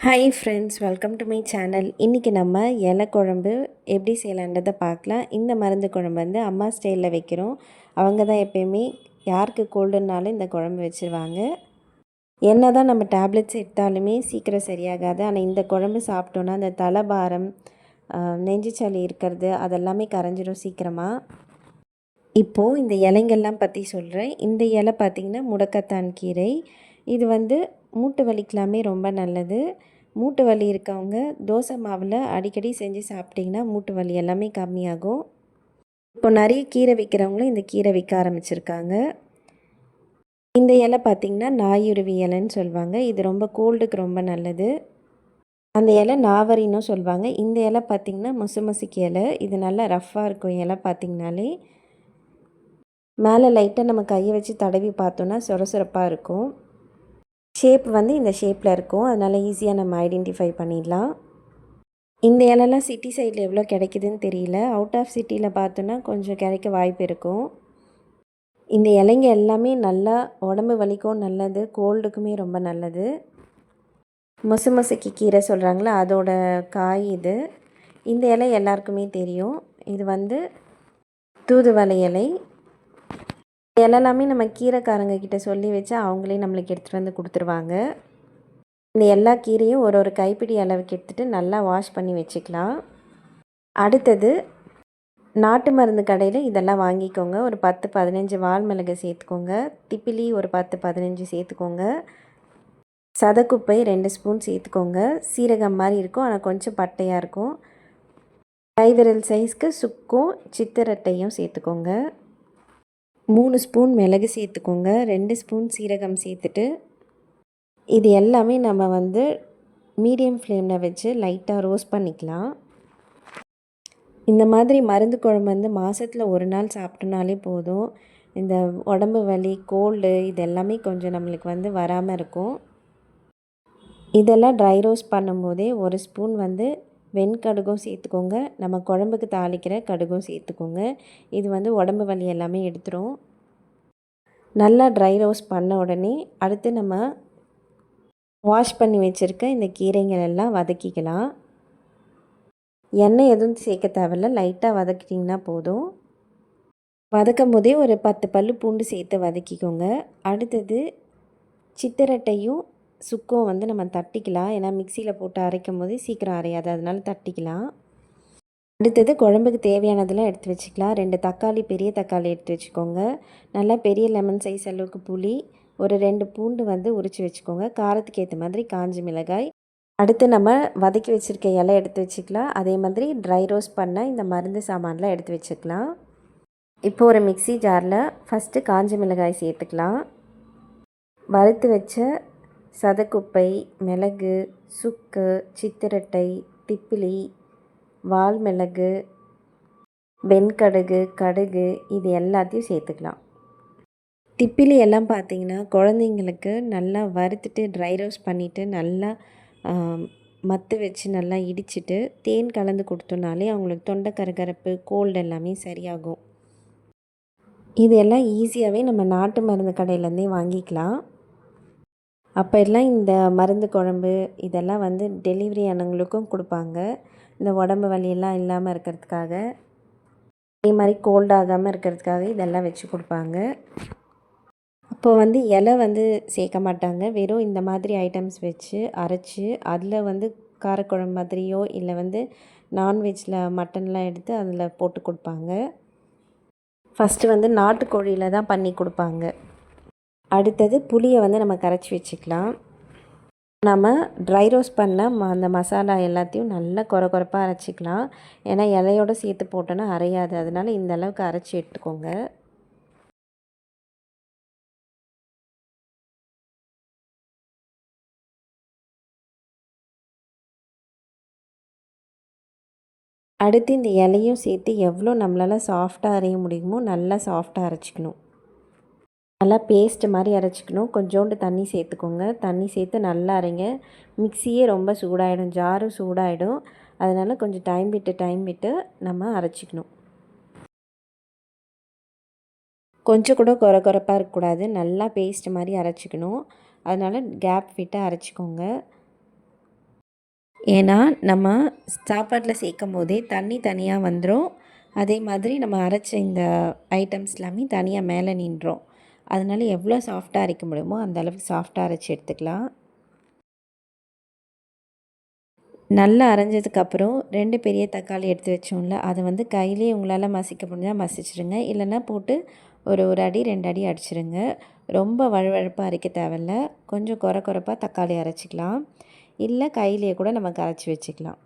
Hi friends welcome to my channel இன்றைக்கி நம்ம இலை குழம்பு எப்படி செய்யலான்றதை பார்க்கலாம். இந்த மருந்து குழம்பு வந்து அம்மா ஸ்டைலில் வைக்கிறோம். அவங்க தான் எப்பயுமே யாருக்கு கோல்டுனாலும் இந்த குழம்பு வச்சுருவாங்க. என்ன தான் நம்ம டேப்லெட்ஸ் எடுத்தாலுமே சீக்கிரம் சரியாகாது. ஆனால் இந்த குழம்பு சாப்பிட்டோன்னா அந்த தலைபாரம் நெஞ்சுச்சளி இருக்கிறது அதெல்லாமே கரைஞ்சிடும் சீக்கிரமாக இப்போது இந்த இலைங்கள்லாம் பற்றி சொல்கிறேன் இந்த இலை பார்த்திங்கன்னா முடக்கத்தான் கீரை. இது வந்து மூட்டு வலிக்கெலாமே ரொம்ப நல்லது. மூட்டு வலி இருக்கவங்க தோசை மாவில் அடிக்கடி செஞ்சு சாப்பிட்டிங்கன்னா மூட்டு வலி எல்லாமே கம்மியாகும். இப்போ நிறைய கீரை விற்கிறவங்களும் இந்த கீரை விற்க ஆரம்பிச்சிருக்காங்க. இந்த இலை பார்த்திங்கன்னா நாயுருவி இலைன்னு சொல்லுவாங்க. இது ரொம்ப கோல்டுக்கு ரொம்ப நல்லது. அந்த இலை நாவரின்னும் சொல்லுவாங்க. இந்த இலை பார்த்திங்கன்னா முசுமுசுக்கு இலை. இது நல்லா ரஃப்பாக இருக்கும் இலை பார்த்திங்கனாலே மேலே லைட்டாக நம்ம கையை வச்சு தடவி பார்த்தோன்னா சொர சொரப்பாக இருக்கும். ஷேப் வந்து இந்த ஷேப்பில் இருக்கும். அதனால் ஈஸியாக நம்ம ஐடென்டிஃபை பண்ணிடலாம். இந்த இலெல்லாம் சிட்டி சைடில் எவ்வளோ கிடைக்குதுன்னு தெரியல. அவுட் ஆஃப் சிட்டியில் பார்த்தோன்னா கொஞ்சம் கிடைக்க வாய்ப்பு இருக்கும். இந்த இலைங்க எல்லாமே நல்லா உடம்பு வலிக்கும் நல்லது. கோல்டுக்குமே ரொம்ப நல்லது. மொசு மொசுக்கு கீரை சொல்கிறாங்களே அதோட காய் இது. இந்த இலை எல்லாருக்குமே தெரியும். இது வந்து தூதுவளை இலை. எல்லாமே நம்ம கீரைக்காரங்க கிட்ட சொல்லி வச்சு அவங்களே நம்மளுக்கு எடுத்துகிட்டு வந்து கொடுத்துருவாங்க. இந்த எல்லா கீரையும் ஒரு ஒரு கைப்பிடி அளவுக்கு எடுத்துகிட்டு நல்லா வாஷ் பண்ணி வச்சுக்கலாம். அடுத்தது நாட்டு மருந்து கடையில் இதெல்லாம் வாங்கிக்கோங்க. ஒரு பத்து பதினஞ்சு வால் மிளகு சேர்த்துக்கோங்க. திப்பிலி ஒரு பத்து பதினஞ்சு சேர்த்துக்கோங்க. சதக்குப்பை ரெண்டு ஸ்பூன் சேர்த்துக்கோங்க. சீரகம் மாதிரி இருக்கும் ஆனால் கொஞ்சம் பட்டையாக இருக்கும். கைவிரல் சைஸ்க்கு சுக்கும் சித்திரட்டையும் சேர்த்துக்கோங்க. மூணு ஸ்பூன் மிளகு சேர்த்துக்கோங்க ரெண்டு ஸ்பூன் சீரகம் சேர்த்துட்டு இது எல்லாமே நம்ம வந்து மீடியம் ஃப்ளேமில் வச்சு லைட்டாக ரோஸ்ட் பண்ணிக்கலாம். இந்த மாதிரி மருந்து குழம்பு வந்து மாதத்தில் ஒரு நாள் சாப்பிட்டோனாலே போதும். இந்த உடம்பு வலி கோல்டு இது எல்லாமே கொஞ்சம் நம்மளுக்கு வந்து வராமல் இருக்கும். இதெல்லாம் ட்ரை ரோஸ்ட் பண்ணும்போதே ஒரு ஸ்பூன் வந்து வெண்கடுகும் சேர்த்துக்கோங்க. நம்ம குழம்புக்கு தாளிக்கிற கடுகும் சேர்த்துக்கோங்க. இது வந்து உடம்பு வலி எல்லாமே எடுத்துரும். நல்லா ட்ரை ரோஸ்ட் பண்ண உடனே அடுத்து நம்ம வாஷ் பண்ணி வச்சுருக்க இந்த கீரைங்கள் எல்லாம் வதக்கிக்கலாம். எண்ணெய் எதுவும் சேர்க்க தேவையில்ல. லைட்டாக வதக்கிட்டிங்கன்னா போதும். வதக்கும் போதே ஒரு பத்து பல் பூண்டு சேர்த்து வதக்கிக்கோங்க. அடுத்தது சித்திரட்டையும் சுக்கம் வந்து நம்ம தட்டிக்கலாம். ஏன்னா மிக்சியில் போட்டு அரைக்கும் போது சீக்கிரம் அரையாது. அதனால தட்டிக்கலாம். அடுத்தது குழம்புக்கு தேவையானதெல்லாம் எடுத்து வச்சுக்கலாம். ரெண்டு தக்காளி பெரிய தக்காளி எடுத்து வச்சுக்கோங்க. நல்லா பெரிய லெமன் சைஸ் அளவுக்கு புளி ஒரு ரெண்டு பூண்டு வந்து உரித்து வச்சுக்கோங்க. காரத்துக்கு ஏற்ற மாதிரி காஞ்சி மிளகாய். அடுத்து நம்ம வதக்கி வச்சுருக்க இலை எடுத்து வச்சுக்கலாம். அதே மாதிரி ட்ரை ரோஸ்ட் பண்ண இந்த மருந்து சாமான்லாம் எடுத்து வச்சுக்கலாம். இப்போ ஒரு மிக்சி ஜாரில் ஃபஸ்ட்டு காஞ்சி மிளகாய் சேர்த்துக்கலாம். வறுத்து வச்ச சதக்குப்பை மிளகு சுக்கு சித்திரட்டை திப்பிலி வால்மிளகு வெண்கடுகு கடுகு இது எல்லாத்தையும் சேர்த்துக்கலாம். திப்பிலி எல்லாம் பார்த்திங்கன்னா குழந்தைங்களுக்கு நல்லா வறுத்துட்டு ட்ரை ரோஸ்ட் பண்ணிவிட்டு நல்லா மத்து வச்சு நல்லா இடிச்சிட்டு தேன் கலந்து கொடுத்தோனாலே அவங்களுக்கு தொண்டை கரகரப்பு கோல்டு எல்லாமே சரியாகும். இது எல்லாம் ஈஸியாகவே நம்ம நாட்டு மருந்து கடையிலேருந்தே வாங்கிக்கலாம். அப்போ எல்லாம் இந்த மருந்து குழம்பு இதெல்லாம் வந்து டெலிவரி ஆனவங்களுக்கும் கொடுப்பாங்க. இந்த உடம்பு வலியெல்லாம் இல்லாமல் இருக்கிறதுக்காக. அதே மாதிரி கோல்ட் ஆகாமல் இருக்கிறதுக்காக இதெல்லாம் வச்சு கொடுப்பாங்க. அப்போது வந்து இலை வந்து சேர்க்க மாட்டாங்க. வெறும் இந்த மாதிரி ஐட்டம்ஸ் வச்சு அரைச்சி அதில் வந்து காரக்குழம்பு மாதிரியோ இல்லை வந்து நான்வெஜ்ஜில் மட்டன்லாம் எடுத்து அதில் போட்டு கொடுப்பாங்க. ஃபஸ்ட்டு வந்து நாட்டுக்கோழியில் தான் பண்ணி கொடுப்பாங்க. அடுத்தது புளியை வந்து நம்ம கரைச்சி வச்சுக்கலாம். நம்ம ட்ரை ரோஸ்ட் பண்ண ம அந்த மசாலா எல்லாத்தையும் நல்லா குறை குறைப்பாக அரைச்சிக்கலாம். ஏன்னா இலையோடு சேர்த்து போட்டோன்னா அரையாது. அதனால் இந்த அளவுக்கு அரைச்சி எடுத்துக்கோங்க. அடுத்து இந்த இலையும் சேர்த்து எவ்வளோ நம்மளால் சாஃப்டாக அரைய முடியுமோ நல்லா சாஃப்டாக அரைச்சிக்கணும். நல்லா பேஸ்ட்டு மாதிரி அரைச்சிக்கணும். கொஞ்சோண்டு தண்ணி சேர்த்துக்கோங்க. தண்ணி சேர்த்து நல்லா அரைங்க. மிக்சியே ரொம்ப சூடாகிடும் ஜாரும் சூடாகிடும் அதனால் கொஞ்சம் டைம் விட்டு டைம் விட்டு நம்ம அரைச்சிக்கணும். கொஞ்சம் கூட குறை குறைப்பாக இருக்கக்கூடாது. நல்லா பேஸ்ட் மாதிரி அரைச்சிக்கணும். அதனால் கேப் விட்டு அரைச்சிக்கோங்க. ஏன்னா நம்ம சாப்பாட்டில் சேர்க்கும் போதே தண்ணி தனியாக வந்துடும் அதே மாதிரி நம்ம அரைச்ச இந்த ஐட்டம்ஸ் எல்லாமே தனியாக மேலே நின்றோம் அதனால் எவ்வளோ சாஃப்டாக அரைக்க முடியுமோ அந்த அளவுக்கு சாஃப்டாக அரைச்சி எடுத்துக்கலாம். நல்லா அரைஞ்சதுக்கப்புறம் ரெண்டு பெரிய தக்காளி எடுத்து வச்சோம்ல அதை வந்து கையிலே உங்களால் மசிக்க முடிஞ்சால் மசிச்சிடுங்க இல்லைன்னா போட்டு ஒரு ஒரு அடி ரெண்டு அடி அடிச்சிருங்க. ரொம்ப வழுவழுப்பாக அரைக்க தேவையில்ல. கொஞ்சம் குறை குறைப்பாக தக்காளி அரைச்சிக்கலாம். இல்லை கையிலேயே கூட நம்ம கரைச்சி வச்சுக்கலாம்.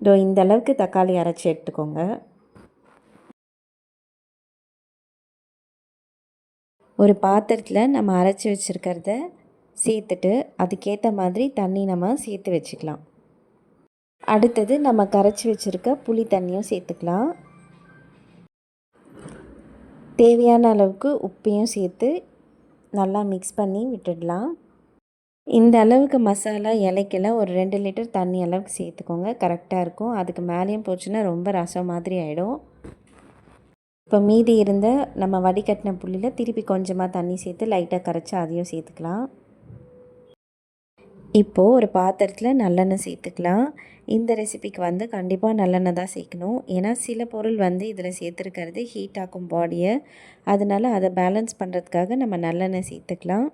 இதோ இந்த அளவுக்கு தக்காளி அரைச்சி எடுத்துக்கோங்க. ஒரு பாத்திரத்தில் நம்ம அரைச்சி வச்சுருக்கிறத சேர்த்துட்டு அதுக்கேற்ற மாதிரி தண்ணி நம்ம சேர்த்து வச்சுக்கலாம். அடுத்தது நம்ம கரைச்சி வச்சுருக்க புளி தண்ணியும் சேர்த்துக்கலாம். தேவையான அளவுக்கு உப்பையும் சேர்த்து நல்லா மிக்ஸ் பண்ணி விட்டுடலாம். இந்த அளவுக்கு மசாலா இலைக்கெல்லாம் ஒரு ரெண்டு லிட்டர் தண்ணி அளவுக்கு சேர்த்துக்கோங்க. கரெக்டாக இருக்கும். அதுக்கு மேலேயும் போச்சுன்னா ரொம்ப ரசம் மாதிரி ஆகிடும் இப்போ மீதி இருந்த நம்ம வடிகட்டின புள்ளியில் திருப்பி கொஞ்சமாக தண்ணி சேர்த்து லைட்டாக கரைச்சி அதையும் சேர்த்துக்கலாம். இப்போது ஒரு பாத்திரத்தில் நல்லெண்ணெய் சேர்த்துக்கலாம். இந்த ரெசிபிக்கு வந்து கண்டிப்பாக நல்லெண்ணெய் தான் சேர்க்கணும். ஏன்னா சில பொருள் வந்து இதில் சேர்த்துருக்கிறது ஹீட் ஆக்கும் பாடியை அதனால் அதை பேலன்ஸ் பண்ணுறதுக்காக நம்ம நல்லெண்ணெய் சேர்த்துக்கலாம்.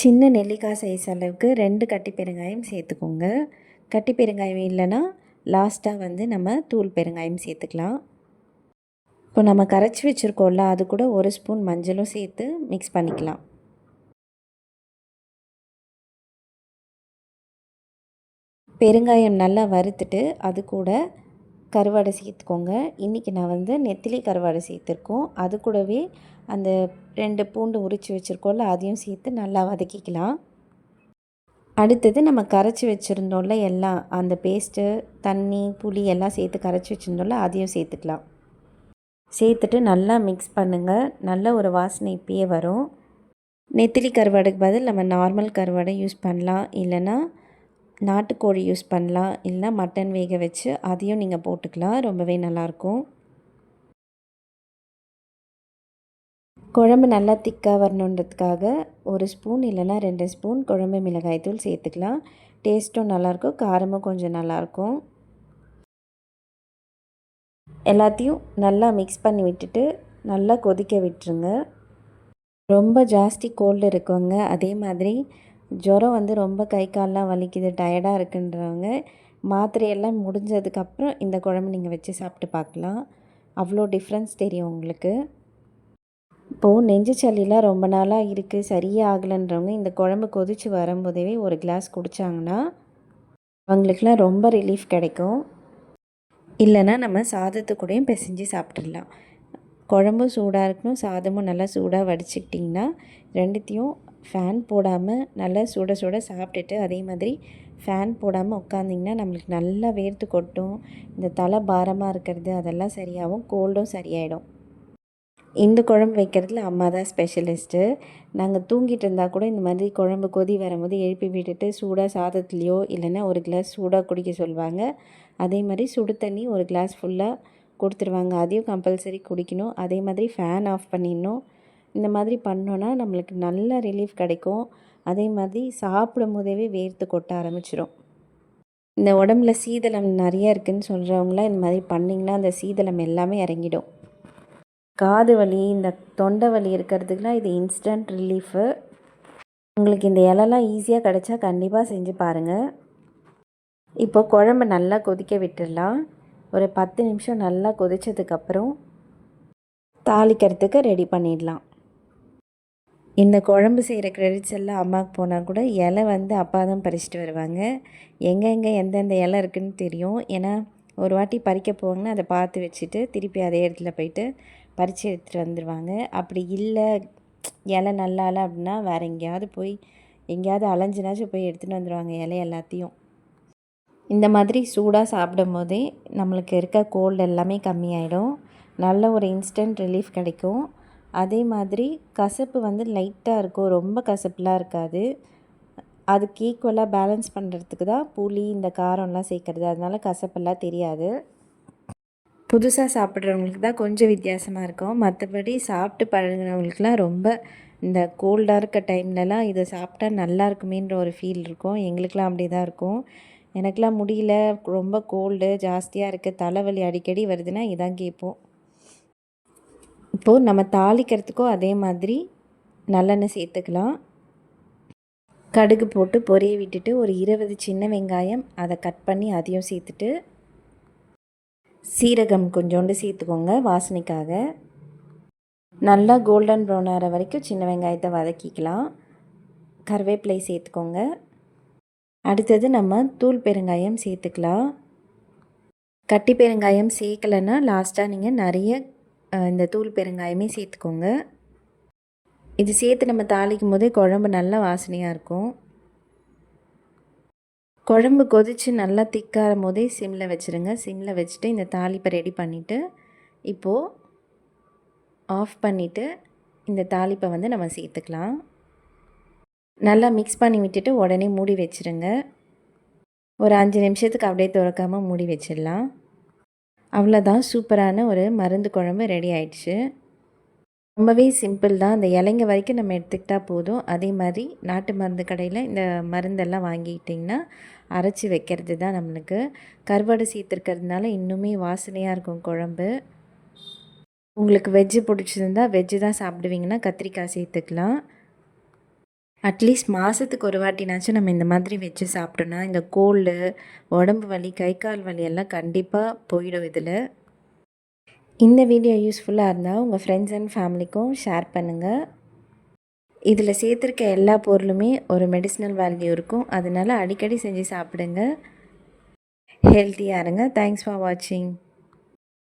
சின்ன நெல்லிக்காய் சைஸ் அளவுக்கு ரெண்டு கட்டி பெருங்காயம் சேர்த்துக்கோங்க. கட்டி பெருங்காயம் இல்லைன்னா லாஸ்ட்டாக வந்து நம்ம தூள் பெருங்காயம் சேர்த்துக்கலாம். இப்போ நம்ம கரைச்சி வச்சுருக்கோம்ல அது கூட ஒரு ஸ்பூன் மஞ்சளும் சேர்த்து மிக்ஸ் பண்ணிக்கலாம். பெருங்காயம் நல்லா வறுத்துட்டு அது கூட கருவாடை சேர்த்துக்கோங்க. இன்றைக்கி நான் வந்து நெத்திலி கருவாடை சேர்த்துருக்கோம். அது கூடவே அந்த ரெண்டு பூண்டு உரித்து வச்சுருக்கோம்ல அதையும் சேர்த்து நல்லா வதக்கிக்கலாம். அடுத்தது நம்ம கரைச்சி வச்சுருந்தோம்ல எல்லாம் அந்த பேஸ்ட்டு தண்ணி புளி எல்லாம் சேர்த்து கரைச்சி வச்சுருந்தோம்ல அதையும் சேர்த்துக்கலாம். சேர்த்துட்டு நல்லா மிக்ஸ் பண்ணுங்கள் நல்ல ஒரு வாசனை இப்பயே வரும். நெத்திலி கருவாடுக்கு பதில் நம்ம நார்மல் கருவாடை யூஸ் பண்ணலாம். இல்லைன்னா நாட்டுக்கோழி யூஸ் பண்ணலாம். இல்லைனா மட்டன் வேக வச்சு அதையும் நீங்கள் போட்டுக்கலாம். ரொம்பவே நல்லாயிருக்கும் குழம்பு நல்லா திக்காக வரணுன்றதுக்காக ஒரு ஸ்பூன் இல்லைனா ரெண்டு ஸ்பூன் குழம்பு மிளகாய்த்தூள் சேர்த்துக்கலாம். டேஸ்ட்டும் நல்லாயிருக்கும் காரமும் கொஞ்சம் நல்லாயிருக்கும். எல்லாத்தையும் நல்லா மிக்ஸ் பண்ணி விட்டுட்டு நல்லா கொதிக்க விட்டுருங்க. ரொம்ப ஜாஸ்தி கோல்டு இருக்கவங்க அதே மாதிரி ஜுரம் வந்து ரொம்ப கை கால்லாம் வலிக்குது டயர்டாக இருக்குன்றவங்க மாத்திரையெல்லாம் முடிஞ்சதுக்கப்புறம் இந்த குழம்பு நீங்கள் வச்சு சாப்பிட்டு பார்க்கலாம். அவ்வளோ டிஃப்ரென்ஸ் தெரியும் உங்களுக்கு. இப்போது நெஞ்சு சளிலாம் ரொம்ப நாளாக இருக்குது சரியே ஆகலைன்றவங்க இந்த குழம்பு கொதித்து வரும்போதே ஒரு கிளாஸ் குடித்தாங்கன்னா அவங்களுக்குலாம் ரொம்ப ரிலீஃப் கிடைக்கும். இல்லைன்னா நம்ம சாதத்து கூடயும் பிசைஞ்சு சாப்பிட்றலாம் குழம்பும் சூடாக இருக்கணும் சாதமும் நல்லா சூடாக வடிச்சிக்கிட்டிங்கன்னா ரெண்டுத்தையும் ஃபேன் போடாமல் நல்லா சுட சுட சாப்பிட்டுட்டு அதே மாதிரி ஃபேன் போடாமல் உட்காந்திங்கன்னா நம்மளுக்கு நல்லா வேர்த்து கொட்டும். இந்த தலை பாரமாக இருக்கிறது அதெல்லாம் சரியாகும் கோல்டும் சரியாயிடும். இந்த குழம்பு வைக்கிறதுல அம்மா தான் ஸ்பெஷலிஸ்ட்டு நாங்கள் தூங்கிட்டு இருந்தால் கூட இந்த மாதிரி குழம்பு கொதி வரும்போது எழுப்பி விட்டுட்டு சூடாக சாதத்துலேயோ இல்லைன்னா ஒரு கிளாஸ் சூடாக குடிக்க சொல்லுவாங்க. அதே மாதிரி சுடு தண்ணி ஒரு கிளாஸ் ஃபுல்லாக கொடுத்துருவாங்க. அதையும் கம்பல்சரி குடிக்கணும். அதே மாதிரி ஃபேன் ஆஃப் பண்ணிடணும். இந்த மாதிரி பண்ணோன்னா நம்மளுக்கு நல்ல ரிலீஃப் கிடைக்கும். அதே மாதிரி சாப்பிடும் போதே வேர்த்து கொட்ட ஆரம்பிச்சிடும் இந்த உடம்புல சீதளம் நிறைய இருக்குதுன்னு சொல்கிறவங்களாம் இந்த மாதிரி பண்ணிங்கன்னா அந்த சீதளம் எல்லாமே இறங்கிடும். காது வலி இந்த தொண்டை வலி இருக்கிறதுக்குலாம் இது இன்ஸ்டன்ட் ரிலீஃபு உங்களுக்கு இந்த இலலாம் ஈஸியாக கிடச்சா கண்டிப்பாக செஞ்சு பாருங்கள் இப்போ குழம்பு நல்லா கொதிக்க விட்டுடலாம். ஒரு பத்து நிமிஷம் நல்லா கொதித்ததுக்கப்புறம் தாளிக்கிறதுக்கு ரெடி பண்ணிடலாம். இந்த குழம்பு செய்கிற கிரெடிட்ஸ் எல்லாம் அம்மாவுக்கு போனால் கூட இலை வந்து அப்பா தான் பறிச்சிட்டு வருவாங்க. எங்கெங்கே எந்தெந்த இலை இருக்குதுன்னு தெரியும். ஏன்னா ஒரு வாட்டி பறிக்க போவாங்கன்னா அதை பார்த்து வச்சுட்டு திருப்பி அதே இடத்துல போயிட்டு பறித்து எடுத்துகிட்டு வந்துடுவாங்க அப்படி இல்லை இலை நல்லா இல்லை அப்படின்னா வேறு எங்கேயாவது போய் எங்கேயாவது அலைஞ்சினாச்சும் போய் எடுத்துகிட்டு வந்துடுவாங்க இலை எல்லாத்தையும். இந்த மாதிரி சூடாக சாப்பிடும் போதே நம்மளுக்கு இருக்க கோல்டு எல்லாமே கம்மியாயிடும். நல்ல ஒரு இன்ஸ்டன்ட் ரிலீஃப் கிடைக்கும். அதே மாதிரி கசப்பு வந்து லைட்டாக இருக்கும். ரொம்ப கசப்புலாம் இருக்காது. அதுக்கு ஈக்குவலாக பேலன்ஸ் பண்ணுறதுக்கு தான் புளி இந்த காரம்லாம் சேர்க்குறது. அதனால கசப்பெல்லாம் தெரியாது. புதுசாக சாப்பிட்றவங்களுக்கு தான் கொஞ்சம் வித்தியாசமாக இருக்கும். மற்றபடி சாப்பிட்டு பழகினவங்களுக்குலாம் ரொம்ப இந்த கோல்டாக இருக்க டைம்லலாம் இதை சாப்பிட்டா நல்லா இருக்குமேன்ற ஒரு ஃபீல் இருக்கும். எங்களுக்கெலாம் அப்படி தான் இருக்கும். எனக்கெலாம் முடியல. ரொம்ப கோல்டு ஜாஸ்தியாக இருக்குது தலைவலி அடிக்கடி வருதுன்னா இதான் கேட்போம். இப்போது நம்ம தாளிக்கிறதுக்கும் அதே மாதிரி நல்லெண்ணெய் சேர்த்துக்கலாம். கடுகு போட்டு பொரிய விட்டுட்டு ஒரு இருபது சின்ன வெங்காயம் அதை கட் பண்ணி அதையும் சேர்த்துட்டு சீரகம் கொஞ்சோண்டு சேர்த்துக்கோங்க வாசனைக்காக. நல்லா கோல்டன் ப்ரௌன் ஆகிற வரைக்கும் சின்ன வெங்காயத்தை வதக்கிக்கலாம். கருவேப்பிலை சேர்த்துக்கோங்க. அடுத்தது நம்ம தூள் பெருங்காயம் சேர்த்துக்கலாம். கட்டி பெருங்காயம் சேர்க்கலைன்னா லாஸ்ட்டாக நீங்கள் நிறைய இந்த தூள் பெருங்காயமே சேர்த்துக்கோங்க. இது சேர்த்து நம்ம தாளிக்கும் போதே குழம்பு நல்லா வாசனையாக இருக்கும். குழம்பு கொதித்து நல்லா திக்காகும் போதே சிம்மில் வச்சுருங்க. சிம்மில் வச்சுட்டு இந்த தாளிப்பை ரெடி பண்ணிவிட்டு இப்போது ஆஃப் பண்ணிவிட்டு இந்த தாளிப்பை வந்து நம்ம சேர்த்துக்கலாம். நல்லா மிக்ஸ் பண்ணி விட்டுட்டு உடனே மூடி வச்சுருங்க. ஒரு அஞ்சு நிமிஷத்துக்கு அப்படியே திறக்காமல் மூடி வச்சிடலாம். அவ்வளோதான் சூப்பரான ஒரு மருந்து குழம்பு ரெடி ஆயிடுச்சு. ரொம்பவே சிம்பிள் தான். அந்த இலைங்க வரைக்கும் நம்ம எடுத்துக்கிட்டால் போதும். அதே மாதிரி நாட்டு மருந்து கடையில் இந்த மருந்தெல்லாம் வாங்கிக்கிட்டிங்கன்னா அரைச்சி வைக்கிறது தான் நம்மளுக்கு. கருவாடு சீத்திருக்கிறதுனால இன்னுமே வாசனையாக இருக்கும் குழம்பு. உங்களுக்கு வெஜ்ஜு பிடிச்சிருந்தா வெஜ்ஜு தான் சாப்பிடுவீங்கன்னா கத்திரிக்காய் சேர்த்துக்கலாம். அட்லீஸ்ட் மாதத்துக்கு ஒரு வாட்டினாச்சும் நம்ம இந்த மாதிரி வச்சு சாப்பிட்டோன்னா இந்த கோல்டு உடம்பு வலி கை கால் வலி எல்லாம் கண்டிப்பாக போயிடும் இதில். இந்த வீடியோ யூஸ்ஃபுல்லாக இருந்தால் உங்கள் ஃப்ரெண்ட்ஸ் அண்ட் ஃபேமிலிக்கும் ஷேர் பண்ணுங்கள் இதில் சேர்த்துருக்க எல்லா பொருளுமே ஒரு மெடிசினல் வேல்யூ இருக்கும். அதனால் அடிக்கடி செஞ்சு சாப்பிடுங்க. ஹெல்த்தியாக இருங்க. தேங்க்ஸ் ஃபார் வாட்சிங்